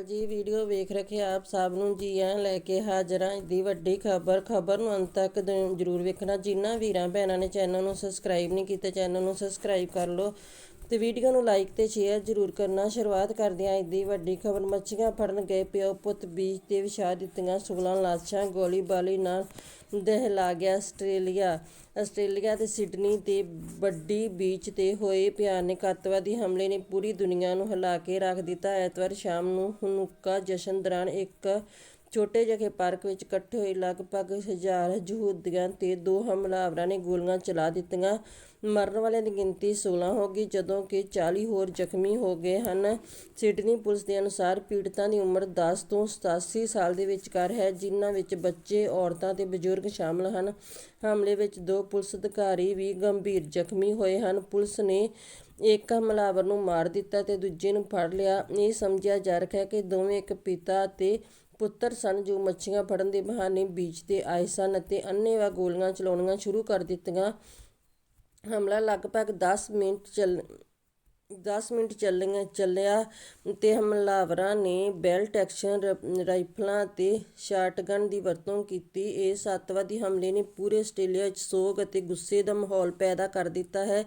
ਜੀ, ਵੀਡੀਓ ਵੇਖ ਰੱਖੇ ਆਪ ਸਭ ਨੂੰ ਜੀ ਆਂ ਲੈ ਕੇ ਹਾਜ਼ਰਾਂ ਦੀ ਵੱਡੀ ਖਬਰ ਖਬਰ ਨੂੰ ਅੰਤ ਤੱਕ ਜ਼ਰੂਰ ਵੇਖਣਾ। ਜਿਨ੍ਹਾਂ ਵੀਰਾਂ, ਭੈਣਾਂ ਨੇ ਚੈਨਲ ਨੂੰ ਸਬਸਕ੍ਰਾਈਬ ਨਹੀਂ ਕੀਤਾ, ਚੈਨਲ ਨੂੰ ਸਬਸਕ੍ਰਾਈਬ ਕਰ ਲਓ। ਤੇ ਵੀਡੀਓ ਨੂੰ ਲਾਈਕ ਤੇ ਸ਼ੇਅਰ ਜ਼ਰੂਰ ਕਰਨਾ। ਸ਼ੁਰੂਆਤ ਕਰਦੇ ਹਾਂ ਇੱਡੀ ਵੱਡੀ ਖਬਰ। ਮੱਛੀਆਂ ਫੜਨ ਗਏ ਪਿਓ ਪੁੱਤ ਬੀਚ ਤੇ ਵਿਛਾ ਦਿੱਤੀਆਂ 16 ਲਾਸ਼ਾਂ ਗੋਲੀਬਾਲੀ ਨਾਲ ਦਹਿਲਾ ਗਿਆ ਆਸਟ੍ਰੇਲੀਆ। ਆਸਟ੍ਰੇਲੀਆ ਤੇ ਸਿਡਨੀ ਦੇ ਵੱਡੀ ਬੀਚ ਤੇ ਹੋਏ ਭਿਆਨਕ ਅੱਤਵਾਦੀ ਹਮਲੇ ਨੇ ਪੂਰੀ ਦੁਨੀਆ ਨੂੰ ਹਿਲਾ ਕੇ ਰੱਖ ਦਿੱਤਾ। ਐਤਵਾਰ ਸ਼ਾਮ ਨੂੰ ਹਨੁੱਕਾ ਜਸ਼ਨ ਦੌਰਾਨ ਇੱਕ ਛੋਟੇ ਜਿਹੇ ਪਾਰਕ ਵਿੱਚ ਇਕੱਠੇ ਹੋਏ ਲਗਭਗ ਹਜ਼ਾਰ ਯਹੂਦੀਆਂ ਤੇ ਦੋ ਹਮਲਾਵਰਾਂ ਨੇ ਗੋਲੀਆਂ ਚਲਾ ਦਿੱਤੀਆਂ। ਮਰਨ ਵਾਲਿਆਂ ਦੀ ਗਿਣਤੀ 16 ਹੋ ਗਈ, ਜਦੋਂ ਕਿ 40 ਹੋਰ ਜ਼ਖਮੀ ਹੋ ਗਏ ਹਨ। ਸਿਡਨੀ ਪੁਲਿਸ ਦੇ ਅਨੁਸਾਰ ਪੀੜਤਾਂ ਦੀ ਉਮਰ 10 ਤੋਂ 87 ਸਾਲ ਦੇ ਵਿਚਕਾਰ ਹੈ, ਜਿਨ੍ਹਾਂ ਵਿੱਚ ਬੱਚੇ, ਔਰਤਾਂ ਤੇ ਬਜ਼ੁਰਗ ਸ਼ਾਮਲ ਹਨ। ਹਮਲੇ ਵਿੱਚ ਦੋ ਪੁਲਿਸ ਅਧਿਕਾਰੀ ਵੀ ਗੰਭੀਰ ਜ਼ਖਮੀ ਹੋਏ ਹਨ। ਪੁਲਿਸ ਨੇ ਇੱਕ ਹਮਲਾਵਰ ਨੂੰ ਮਾਰ ਦਿੱਤਾ ਤੇ ਦੂਜੇ ਨੂੰ ਫੜ ਲਿਆ। ਇਹ ਸਮਝਿਆ ਜਾ ਰਿਹਾ ਹੈ ਕਿ ਦੋਵੇਂ ਇੱਕ ਪਿਤਾ ਅਤੇ ਪੁੱਤਰ ਸਨ ਜੋ ਮੱਛੀਆਂ ਫੜਨ ਦੇ ਬਹਾਨੇ ਬੀਜਦੇ ਆਏ ਸਨ ਅਤੇ ਅੰਨ੍ਹੇਵਾਹ ਗੋਲੀਆਂ ਚਲਾਉਣੀਆਂ ਸ਼ੁਰੂ ਕਰ ਦਿੱਤੀਆਂ। ਹਮਲਾ ਲਗਭਗ 10 ਮਿੰਟ ਚੱਲ 10 ਮਿੰਟ ਚੱਲੀਆਂ ਚੱਲਿਆ ਤੇ ਹਮਲਾਵਰਾਂ ਨੇ ਬੈਲਟ ਐਕਸ਼ਨ ਰਾਈਫਲਾਂ ਤੇ ਸ਼ਾਟਗਨ ਦੀ ਵਰਤੋਂ ਕੀਤੀ। ਇਸ ਅੱਤਵਾਦੀ ਹਮਲੇ ਨੇ ਪੂਰੇ ਆਸਟ੍ਰੇਲੀਆ ਵਿੱਚ ਸੋਗ ਅਤੇ ਗੁੱਸੇ ਦਾ ਮਾਹੌਲ ਪੈਦਾ ਕਰ ਦਿੱਤਾ ਹੈ।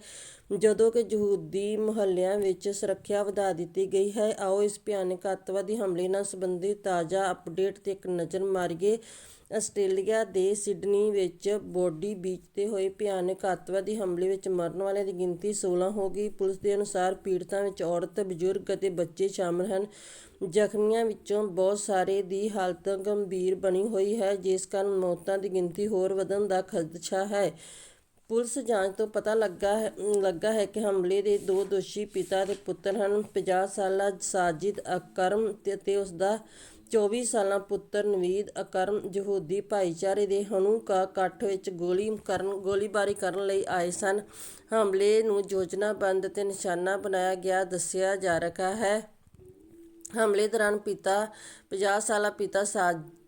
ਜਦੋਂ ਕਿ ਯਹੂਦੀ ਮੁਹੱਲਿਆਂ ਵਿੱਚ ਸੁਰੱਖਿਆ ਵਧਾ ਦਿੱਤੀ ਗਈ ਹੈ, ਆਓ ਇਸ ਭਿਆਨਕ ਅੱਤਵਾਦੀ ਹਮਲੇ ਨਾਲ ਸੰਬੰਧਿਤ ਤਾਜ਼ਾ ਅਪਡੇਟ ਤੇ ਇੱਕ ਨਜ਼ਰ ਮਾਰੀਏ। ਆਸਟ੍ਰੇਲੀਆ ਦੇ ਸਿਡਨੀ ਵਿੱਚ ਬੋਡੀ ਬੀਚ ਤੇ ਹੋਏ ਭਿਆਨਕ ਅੱਤਵਾਦੀ ਹਮਲੇ ਵਿੱਚ ਮਰਨ ਵਾਲਿਆਂ ਦੀ ਗਿਣਤੀ 16 ਹੋ ਗਈ। ਪੁਲਿਸ ਦੇ ਅਨੁਸਾਰ ਪੀੜਤਾਂ ਵਿੱਚ ਔਰਤ, ਬਜ਼ੁਰਗ ਅਤੇ ਬੱਚੇ ਸ਼ਾਮਲ ਹਨ। ਜ਼ਖਮੀਆਂ ਵਿੱਚੋਂ ਬਹੁਤ ਸਾਰੇ ਦੀ ਹਾਲਤ ਗੰਭੀਰ ਬਣੀ ਹੋਈ ਹੈ, ਜਿਸ ਕਾਰਨ ਮੌਤਾਂ ਦੀ ਗਿਣਤੀ ਹੋਰ ਵਧਣ ਦਾ ਖਦਸ਼ਾ ਹੈ। ਪੁਲਿਸ ਜਾਂਚ ਤੋਂ ਪਤਾ ਲੱਗਾ ਹੈ ਲੱਗਾ ਹੈ ਕਿ ਹਮਲੇ ਦੇ ਦੋ ਦੋਸ਼ੀ ਪਿਤਾ ਤੇ ਪੁੱਤਰ ਹਨ। 50 ਸਾਲਾ ਸਾਜਿਦ ਅਕਰਮ ਤੇ ਤੇ ਉਸ ਦਾ 24 ਸਾਲਾ ਪੁੱਤਰ ਨਵੀਦ ਅਕਰਮ ਯਹੂਦੀ ਭਾਈਚਾਰੇ ਦੇ ਹਨੂਕਾ ਇਕੱਠ ਵਿੱਚ ਗੋਲੀ ਕਰਨ ਗੋਲੀਬਾਰੀ ਕਰਨ ਲਈ ਆਏ ਸਨ। ਹਮਲੇ ਨੂੰ ਯੋਜਨਾਬੰਦ ਤੇ ਨਿਸ਼ਾਨਾ ਬਣਾਇਆ ਗਿਆ, ਦੱਸਿਆ ਜਾ ਰਿਹਾ ਹੈ। ਹਮਲੇ ਦੌਰਾਨ ਪਿਤਾ 50 ਸਾਲਾ ਪਿਤਾ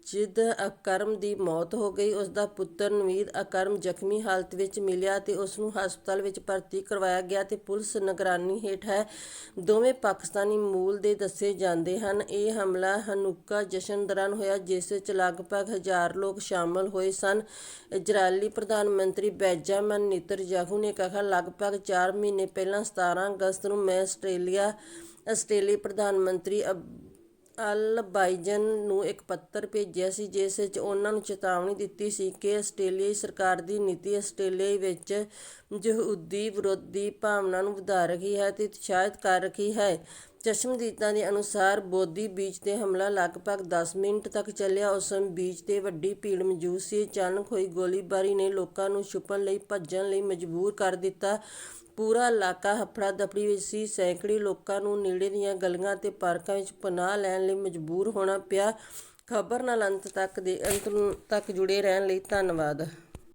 ਸਾਜਿਦ ਅਕਰਮ ਦੀ ਮੌਤ ਹੋ ਗਈ। ਉਸਦਾ ਪੁੱਤਰ ਨਵੀਦ ਅਕਰਮ ਜ਼ਖਮੀ ਹਾਲਤ ਵਿੱਚ ਮਿਲਿਆ ਅਤੇ ਉਸ ਨੂੰ ਹਸਪਤਾਲ ਵਿੱਚ ਭਰਤੀ ਕਰਵਾਇਆ ਗਿਆ ਤੇ ਪੁਲਿਸ ਨਿਗਰਾਨੀ ਹੇਠ ਹੈ। ਦੋਵੇਂ ਪਾਕਿਸਤਾਨੀ ਮੂਲ ਦੇ ਦੱਸੇ ਜਾਂਦੇ ਹਨ। ਇਹ ਹਮਲਾ ਹਨੂਕਾ ਜਸ਼ਨ ਦੌਰਾਨ ਹੋਇਆ, ਜਿਸ ਵਿੱਚ ਲਗਭਗ ਹਜ਼ਾਰ ਲੋਕ ਸ਼ਾਮਲ ਹੋਏ ਸਨ। ਇਜ਼ਰਾਈਲੀ ਪ੍ਰਧਾਨ ਮੰਤਰੀ ਬੈਂਜਾਮਿਨ ਨੇਤਨਯਾਹੂ ਨੇ ਕਿਹਾ, ਲਗਭਗ 4 ਮਹੀਨੇ ਪਹਿਲਾਂ 17 ਅਗਸਤ ਨੂੰ ਮੈਂ ਆਸਟ੍ਰੇਲੀਆ ਆਸਟ੍ਰੇਲੀ ਪ੍ਰਧਾਨ ਮੰਤਰੀ ਅਲਬਾਈਜਨ ਨੂੰ ਇੱਕ ਪੱਤਰ ਭੇਜਿਆ ਸੀ, ਜਿਸ ਵਿੱਚ ਉਹਨਾਂ ਨੂੰ ਚੇਤਾਵਨੀ ਦਿੱਤੀ ਸੀ ਕਿ ਆਸਟ੍ਰੇਲੀਆਈ ਸਰਕਾਰ ਦੀ ਨੀਤੀ ਆਸਟ੍ਰੇਲੀਆ ਵਿੱਚ ਯਹੂਦੀ ਵਿਰੋਧੀ ਭਾਵਨਾ ਨੂੰ ਵਧਾ ਰਹੀ ਹੈ ਅਤੇ ਉਤਸ਼ਾਹਿਤ ਕਰ ਰਹੀ ਹੈ। ਚਸ਼ਮਦੀਦਾਂ ਦੇ ਅਨੁਸਾਰ ਬੋਧੀ ਬੀਚ ਤੇ ਹਮਲਾ ਲਗਭਗ ਦਸ ਮਿੰਟ ਤੱਕ ਚੱਲਿਆ। ਉਸ ਸਮੇਂ ਬੀਚ ਤੇ ਵੱਡੀ ਭੀੜ ਮੌਜੂਦ ਸੀ। ਅਚਾਨਕ ਹੋਈ ਗੋਲੀਬਾਰੀ ਨੇ ਲੋਕਾਂ ਨੂੰ ਛੁਪਣ ਲਈ, ਭੱਜਣ ਲਈ ਮਜਬੂਰ ਕਰ ਦਿੱਤਾ। ਪੂਰਾ ਇਲਾਕਾ ਹਫੜਾ ਦਫੜੀ ਵਿੱਚ ਸੀ। ਸੈਂਕੜੇ ਲੋਕਾਂ ਨੂੰ ਨੇੜੇ ਦੀਆਂ ਗਲੀਆਂ ਤੇ ਪਾਰਕਾਂ ਵਿੱਚ ਪਨਾਹ ਲੈਣ ਲਈ ਮਜਬੂਰ ਹੋਣਾ ਪਿਆ। ਖਬਰ ਨਾਲ ਅੰਤ ਤੱਕ ਦੇ, ਅੰਤ ਤੱਕ ਜੁੜੇ ਰਹਿਣ ਲਈ ਧੰਨਵਾਦ।